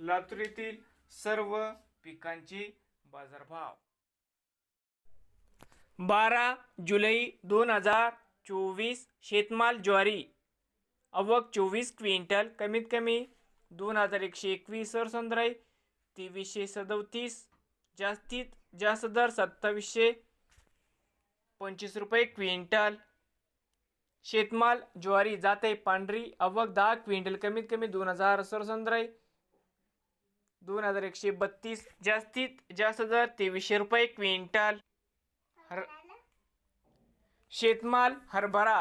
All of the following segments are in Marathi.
लातूर येथील सर्व पिकांचे बाजारभाव. बारा जुलै दोन हजार चोवीस शेतमाल ज्वारी. अवक चोवीस क्विंटल कमीत कमी दोन हजार एकशे एकवीस सरसंद्राई तेवीसशे सदतीस जास्तीत जास्त दर सत्तावीसशे पंचवीस रुपये क्विंटल. शेतमाल ज्वारी जाते पांढरी अवक दहा क्विंटल कमीत कमी दोन हजार सरसंद्राई दोन हजार एकशे बत्तीस जास्तीत जास्त दर तेवीसशे रुपये क्विंटल. हर शेतमाल हरभरा.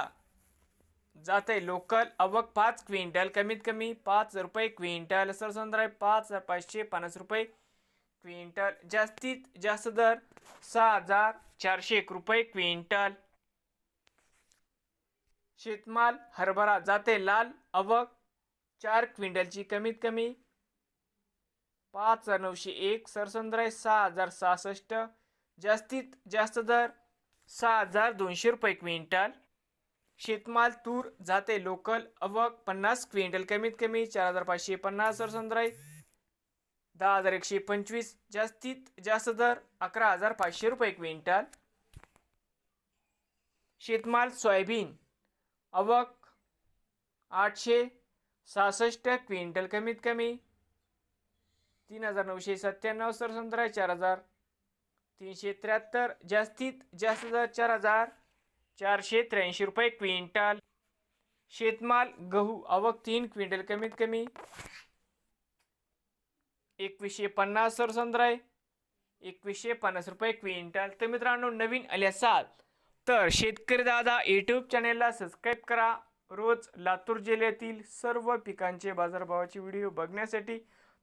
जाते लोकल अवक पाच क्विंटल कमीत कमी पाच रुपये क्विंटल सरसंद्राय पाच हजार पाचशे पन्नास रुपये क्विंटल जास्तीत जास्त दर सहा हजार चारशे एक रुपये क्विंटल. शेतमाल हरभरा जाते लाल अवक चार क्विंटलची कमीत कमी पाच हजार नऊशे एक सरसंद्राय सहा हजार सहासष्ट जास्तीत जास्त दर सहा हजार दोनशे रुपये क्विंटल. शेतमाल तूर जाते लोकल अवक पन्नास क्विंटल कमीत कमी चार हजार पाचशे पन्नास सरसंद्राय दहा हजार एकशे पंचवीस जास्तीत जास्त दर अकरा हजार पाचशे रुपये क्विंटल. शेतमाल सोयाबीन अवक आठशे सहासष्ट क्विंटल कमीत कमी तीन हजार नऊशे सत्त्याण्णव सरसंद्राय चार हजार. तीनशे त्र्याहत्तर जास्तीत जास्त दर चार हजार. चारशे त्र्याऐंशी रुपये क्विंटल. शेतमाल गहू आवक तीन क्विंटल कमीत कमी. एकवीसशे पन्नास सरसंद्राय एकवीसशे पन्नास रुपये क्विंटल. तर मित्रांनो नवीन आले असाल तर शेतकरी दादा यूट्यूब चॅनेलला सबस्क्राईब करा. रोज लातूर जिल्ह्यातील सर्व पिकांचे बाजारभावाचे व्हिडिओ बघण्यासाठी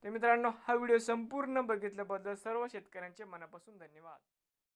तर मित्रांनो हा व्हिडिओ संपूर्ण बघितल्याबद्दल सर्व शेतकऱ्यांचे मनापासून धन्यवाद.